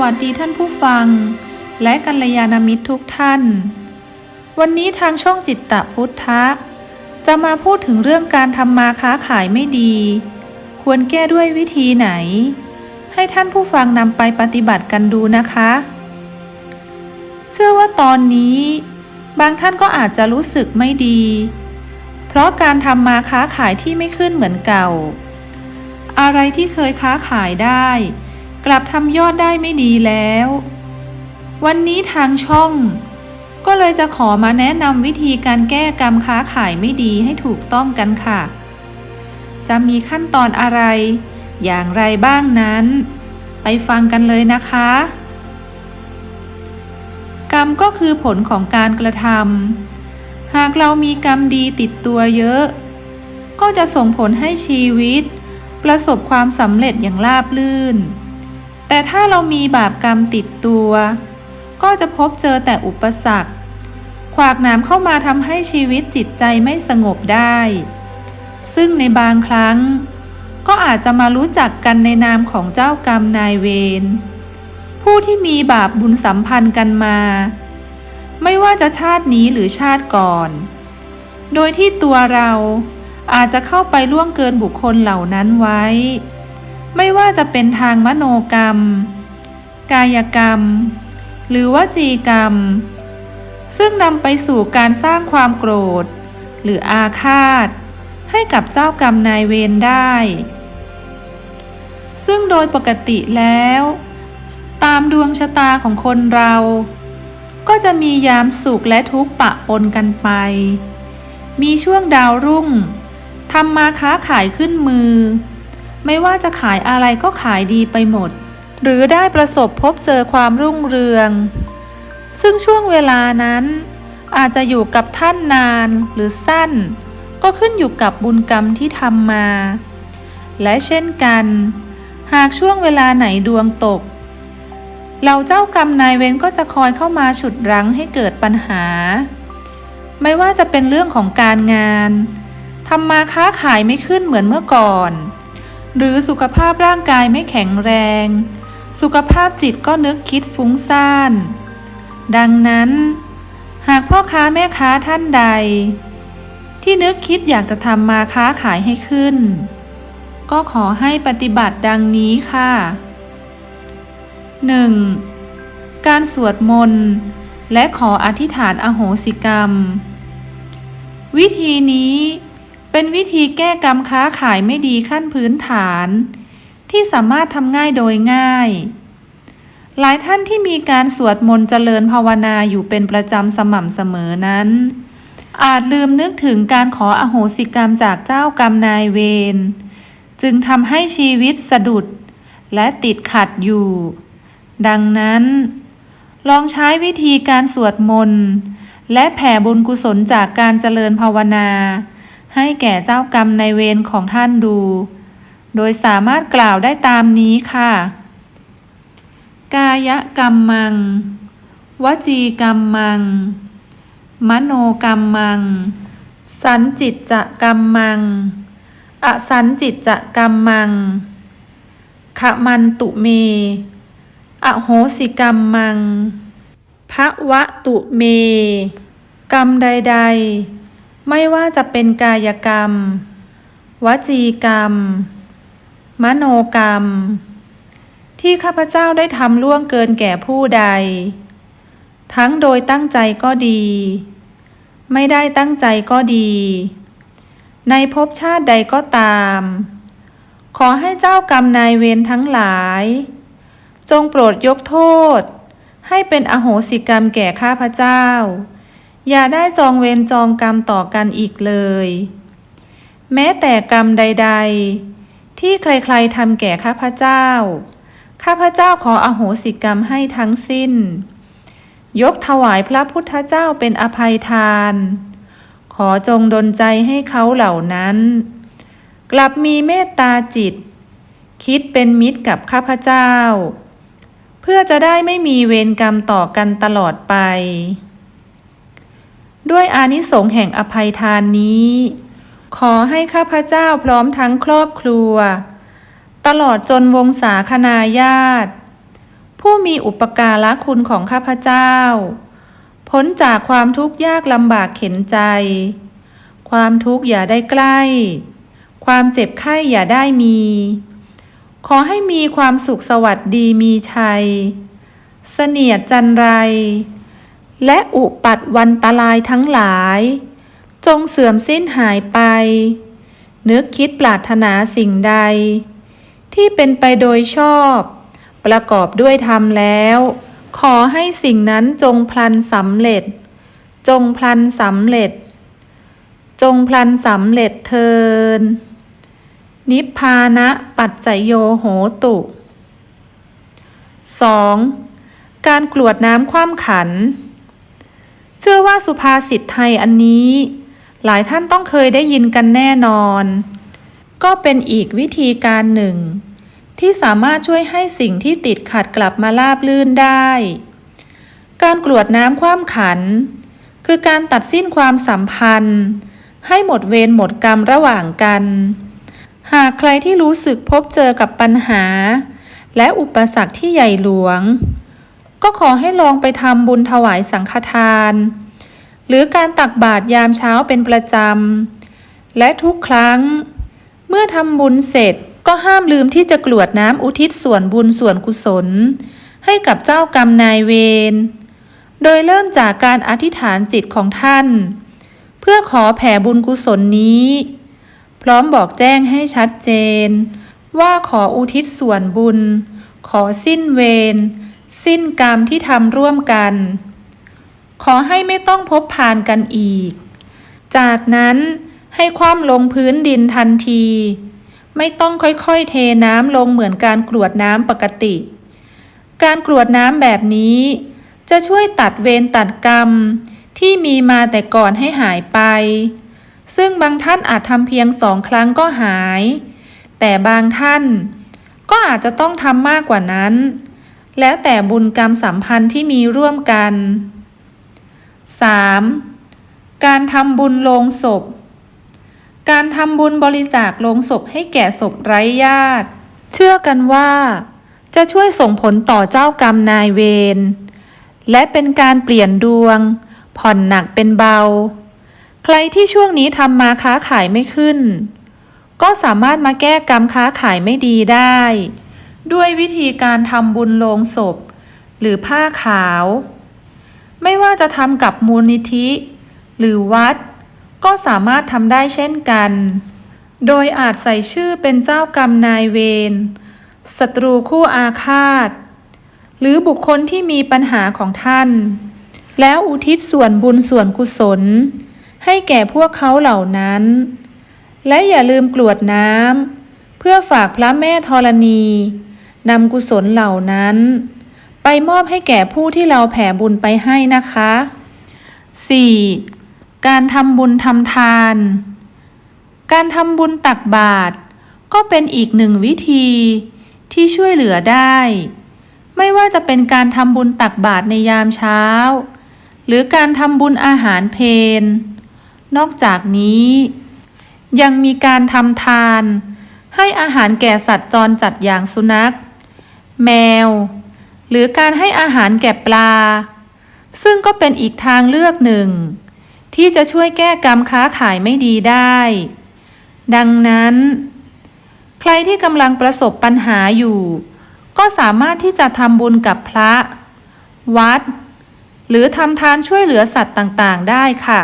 วัสดีท่านผู้ฟัง และกัลยาณมิตรทุกท่าน วันนี้ทางช่องจิตตะพุทธะ จะมาพูดถึงเรื่องการทำมาค้าขายไม่ดี ควรแก้ด้วยวิธีไหน ให้ท่านผู้ฟังนำไปปฏิบัติกันดูนะคะ เชื่อว่าตอนนี้ บางท่านก็อาจจะรู้สึกไม่ดี เพราะการทำมาค้าขายที่ไม่ขึ้นเหมือนเก่า อะไรที่เคยค้าขายได้ กลับทำยอดได้ไม่ดีแล้ว วันนี้ทางช่อง ก็เลยจะขอมาแนะนำวิธีการแก้กรรมค้าขายไม่ดีให้ถูกต้องกันค่ะ จะมีขั้นตอนอะไร อย่างไรบ้างนั้น ไปฟังกันเลยนะคะ กรรมก็คือผลของการกระทำหากเรามีกรรมดีติดตัวเยอะ ก็จะส่งผลให้ชีวิต ประสบความสำเร็จอย่างราบรื่น แต่ถ้าเรามีบาปกรรมติดตัว ก็จะพบเจอแต่อุปสรรค ขวากหนามเข้ามาทำให้ชีวิตจิตใจไม่สงบได้ ซึ่งในบางครั้ง ก็อาจจะมารู้จักกันในนามของเจ้ากรรมนายเวร ผู้ที่มีบาปบุญสัมพันธ์กันมา ไม่ว่าจะชาตินี้หรือชาติก่อน โดยที่ตัวเราอาจจะเข้าไปล่วงเกินบุคคลเหล่านั้นไว้ ไม่ว่าจะเป็นทางมโนกรรม กายกรรม หรือวจีกรรม ซึ่งนำไปสู่การสร้างความโกรธ หรืออาฆาต ให้กับเจ้ากรรมนายเวรได้ ซึ่งโดยปกติแล้ว ตามดวงชะตาของคนเรา ก็จะมียามสุขและทุกข์ปะปนกันไป มีช่วงดาวรุ่งทำมาค้าขายขึ้นมือ ไม่ว่าจะขายอะไรก็ขายดีไปหมด หรือได้ประสบพบเจอความรุ่งเรือง ซึ่งช่วงเวลานั้น อาจจะอยู่กับท่านนานหรือสั้น ก็ขึ้นอยู่กับบุญกรรมที่ทำมา และเช่นกัน หากช่วงเวลาไหนดวงตกเหล่าเจ้ากรรมนายเวรก็จะคอยเข้ามาฉุดรั้งให้เกิดปัญหา ไม่ว่าจะเป็นเรื่องของการงานทำมาค้าขายไม่ขึ้นเหมือนเมื่อก่อน หรือสุขภาพร่างกายไม่แข็งแรง สุขภาพจิตก็นึกคิดฟุ้งซ่าน ดังนั้น หากพ่อค้าแม่ค้าท่านใด ที่นึกคิดอยากจะทำมาค้าขายให้ขึ้น ก็ขอให้ปฏิบัติดังนี้ค่ะ 1. การสวดมนต์และขออธิษฐานอโหสิกรรม วิธีนี้ เป็นวิธีแก้กรรมค้าขายไม่ดีขั้นพื้นฐาน ที่สามารถทำง่ายโดยง่าย หลายท่านที่มีการสวดมนต์เจริญภาวนาอยู่เป็นประจำสม่ำเสมอนั้น อาจลืมนึกถึงการขออโหสิกรรมจากเจ้ากรรมนายเวรจึงทำให้ชีวิตสะดุดและติดขัดอยู่ ดังนั้น ลองใช้วิธีการสวดมนต์และแผ่บุญกุศลจากการเจริญภาวนา ให้แก่เจ้ากรรมในเวรของท่านดู โดยสามารถกล่าวได้ตามนี้ค่ะ กายกรรมมัง วจีกรรมมัง มโนกรรมมัง สันจิตจะกรรมมัง อสันจิตจะกรรมมังขมันตุเม อโหสิกรรมมังพระวะตุเม กรรมใด ๆ ไม่ว่าจะเป็นกายกรรม วจีกรรม มโนกรรม ที่ข้าพเจ้าได้ทำล่วงเกินแก่ผู้ใด ทั้งโดยตั้งใจก็ดี ไม่ได้ตั้งใจก็ดี ในภพชาติใดก็ตาม ขอให้เจ้ากรรมนายเวรทั้งหลาย จงโปรดยกโทษ ให้เป็นอโหสิกรรมแก่ข้าพเจ้า อย่าได้จองเวรจองกรรมต่อกันอีกเลย แม้แต่กรรมใด ๆ ที่ใครๆทำแก่ข้าพเจ้า ข้าพเจ้าขออโหสิกรรมให้ทั้งสิ้น ยกถวายพระพุทธเจ้าเป็นอภัยทาน ขอจงดลใจให้เขาเหล่านั้น กลับมีเมตตาจิต คิดเป็นมิตรกับข้าพเจ้า เพื่อจะได้ไม่มีเวรกรรมต่อกันตลอดไป ด้วยอานิสงส์แห่งอภัยทานนี้ ขอให้ข้าพเจ้าพร้อมทั้งครอบครัว ตลอดจนวงศาคณาญาติ ผู้มีอุปการะคุณของข้าพเจ้า พ้นจากความทุกข์ยากลำบากเข็นใจ ความทุกข์อย่าได้ใกล้ ความเจ็บไข้อย่าได้มี ขอให้มีความสุขสวัสดีมีชัย เสนียดจันไร และอุปัตวันตรายทั้งหลาย จงเสื่อมสิ้นหายไป นึกคิดปรารถนาสิ่งใด ที่เป็นไปโดยชอบ ประกอบด้วยธรรมแล้ว ขอให้สิ่งนั้นจงพลันสำเร็จ จงพลันสำเร็จ จงพลันสำเร็จเทินนิพพานะปัจจโยโหตุ 2. การกรวดน้ำคว่ำขัน เชื่อว่าสุภาษิตไทยอันนี้ หลายท่านต้องเคยได้ยินกันแน่นอน ก็เป็นอีกวิธีการหนึ่ง ที่สามารถช่วยให้สิ่งที่ติดขัดกลับมาราบลื่นได้ การกรวดน้ำคว่ำขัน คือการตัดสิ้นความสัมพันธ์ ให้หมดเวรหมดกรรมระหว่างกัน หากใครที่รู้สึกพบเจอกับปัญหา และอุปสรรคที่ใหญ่หลวง ก็ขอให้ลองไปทำบุญถวายสังฆทาน หรือการตักบาตรยามเช้าเป็นประจำ และทุกครั้ง เมื่อทำบุญเสร็จก็ห้ามลืมที่จะกรวดน้ำอุทิศส่วนบุญส่วนกุศล ให้กับเจ้ากรรมนายเวร โดยเริ่มจากการอธิษฐานจิตของท่าน เพื่อขอแผ่บุญกุศลนี้ พร้อมบอกแจ้งให้ชัดเจน ว่าขออุทิศส่วนบุญ ขอสิ้นเวร สิ้นกรรมที่ทำร่วมกัน ขอให้ไม่ต้องพบผ่านกันอีก จากนั้นให้คว่ำลงพื้นดินทันที ไม่ต้องค่อยๆเทน้ำลงเหมือนการกรวดน้ำปกติ การกรวดน้ำแบบนี้ จะช่วยตัดเวรตัดกรรมที่มีมาแต่ก่อนให้หายไป ซึ่งบางท่านอาจทำเพียงสองครั้งก็หาย แต่บางท่านก็อาจจะต้องทำมากกว่านั้น แล้วแต่บุญกรรมสัมพันธ์ที่มีร่วมกัน 3. การทำบุญโลงศพ การทำบุญบริจาคโลงศพให้แก่ศพไร้ญาติ เชื่อกันว่า จะช่วยส่งผลต่อเจ้ากรรมนายเวร และเป็นการเปลี่ยนดวง ผ่อนหนักเป็นเบา ใครที่ช่วงนี้ทำมาค้าขายไม่ขึ้น ก็สามารถมาแก้กรรมค้าขายไม่ดีได้ ด้วยวิธีการทำบุญโลงศพ หรือผ้าขาว ไม่ว่าจะทำกับมูลนิธิ หรือวัด ก็สามารถทำได้เช่นกัน โดยอาจใส่ชื่อเป็นเจ้ากรรมนายเวรศัตรูคู่อาฆาต หรือบุคคลที่มีปัญหาของท่าน แล้วอุทิศส่วนบุญส่วนกุศล ให้แก่พวกเขาเหล่านั้น และอย่าลืมกรวดน้ำเพื่อฝากพระแม่ธรณี นำกุศลเหล่านั้น ไปมอบให้แก่ผู้ที่เราแผ่บุญไปให้นะคะ 4. การทำบุญทำทาน การทำบุญตักบาตรก็เป็นอีกหนึ่งวิธีที่ช่วยเหลือได้ ไม่ว่าจะเป็นการทำบุญตักบาตรในยามเช้า หรือการทำบุญอาหารเพนนอกจากนี้ ยังมีการทำทาน ให้อาหารแก่สัตว์จรจัดอย่างสุนัข แมว หรือการให้อาหารแก่ปลา ซึ่งก็เป็นอีกทางเลือกหนึ่ง ที่จะช่วยแก้กรรมค้าขายไม่ดีได้ ดังนั้น ใครที่กำลังประสบปัญหาอยู่ ก็สามารถที่จะทำบุญกับพระ วัด หรือทำทานช่วยเหลือสัตว์ต่างๆ ได้ค่ะ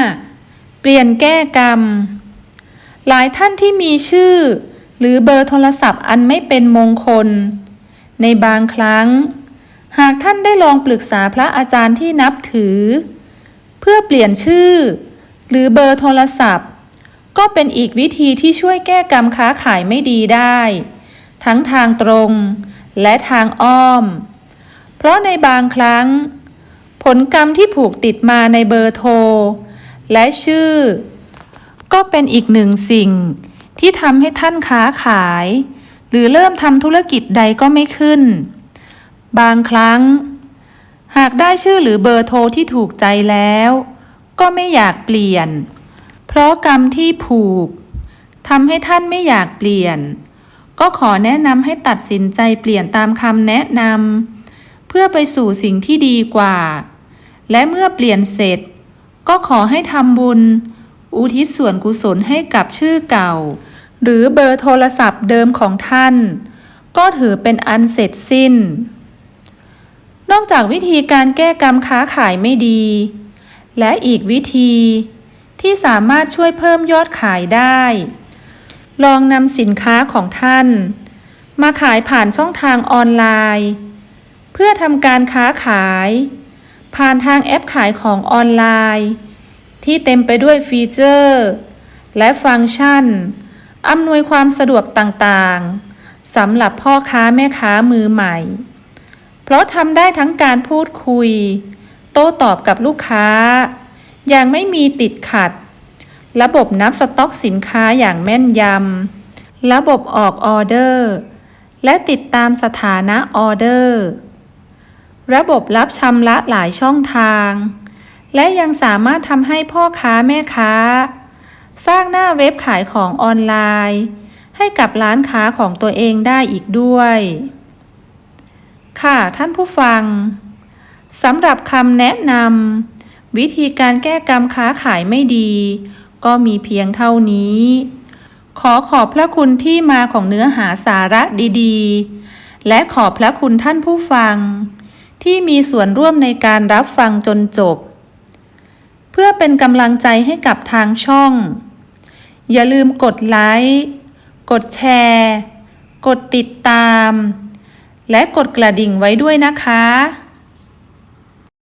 5. เปลี่ยนแก้กรรม หลายท่านที่มีชื่อ หรือเบอร์โทรศัพท์อันไม่เป็นมงคล ในบางครั้ง หากท่านได้ลองปรึกษาพระอาจารย์ที่นับถือ เพื่อเปลี่ยนชื่อ หรือเบอร์โทรศัพท์ ก็เป็นอีกวิธีที่ช่วยแก้กรรมค้าขายไม่ดีได้ ทั้งทางตรงและทางอ้อม เพราะในบางครั้ง ผลกรรมที่ผูกติดมาในเบอร์โทร และชื่อ ก็เป็นอีกหนึ่งสิ่ง ที่ทำให้ท่านค้าขาย หรือเริ่มทำธุรกิจใดก็ไม่ขึ้น บางครั้ง หากได้ชื่อหรือเบอร์โทรที่ถูกใจแล้ว ก็ไม่อยากเปลี่ยน เพราะกรรมที่ผูกทำให้ท่านไม่อยากเปลี่ยน ก็ขอแนะนำให้ตัดสินใจเปลี่ยนตามคำแนะนำเพื่อไปสู่สิ่งที่ดีกว่า และเมื่อเปลี่ยนเสร็จ ก็ขอให้ทำบุญ อุทิศส่วนกุศลให้กับชื่อเก่า หรือเบอร์โทรศัพท์เดิมของท่าน ก็ถือเป็นอันเสร็จสิ้น นอกจากวิธีการแก้กรรมค้าขายไม่ดี และอีกวิธีที่สามารถช่วยเพิ่มยอดขายได้ ลองนำสินค้าของท่าน มาขายผ่านช่องทางออนไลน์ เพื่อทำการค้าขาย ผ่านทางแอปขายของออนไลน์ ที่เต็มไปด้วยฟีเจอร์ และฟังก์ชัน อำนวยความสะดวกต่างๆสำหรับพ่อค้าแม่ค้ามือใหม่ เพราะทำได้ทั้งการพูดคุย โต้ตอบกับลูกค้า อย่างไม่มีติดขัด ระบบนับสต็อกสินค้าอย่างแม่นยำ ระบบออกออเดอร์ และติดตามสถานะออเดอร์ ระบบรับชำระหลายช่องทาง และยังสามารถทำให้พ่อค้าแม่ค้า สร้างหน้าเว็บขายของออนไลน์ ให้กับร้านค้าของตัวเองได้อีกด้วย ค่ะท่านผู้ฟังสำหรับคำแนะนำวิธีการแก้กรรมค้าขายไม่ดี ก็มีเพียงเท่านี้ ขอขอบพระคุณที่มาของเนื้อหาสาระดีๆ และขอบพระคุณท่านผู้ฟัง ที่มีส่วนร่วมในการรับฟังจนจบ พื่อเป็นกำลังใจให้กับทางช่อง อย่าลืมกดไลค์กดแชร์ กดติดตาม และกดกระดิ่งไว้ด้วยนะคะ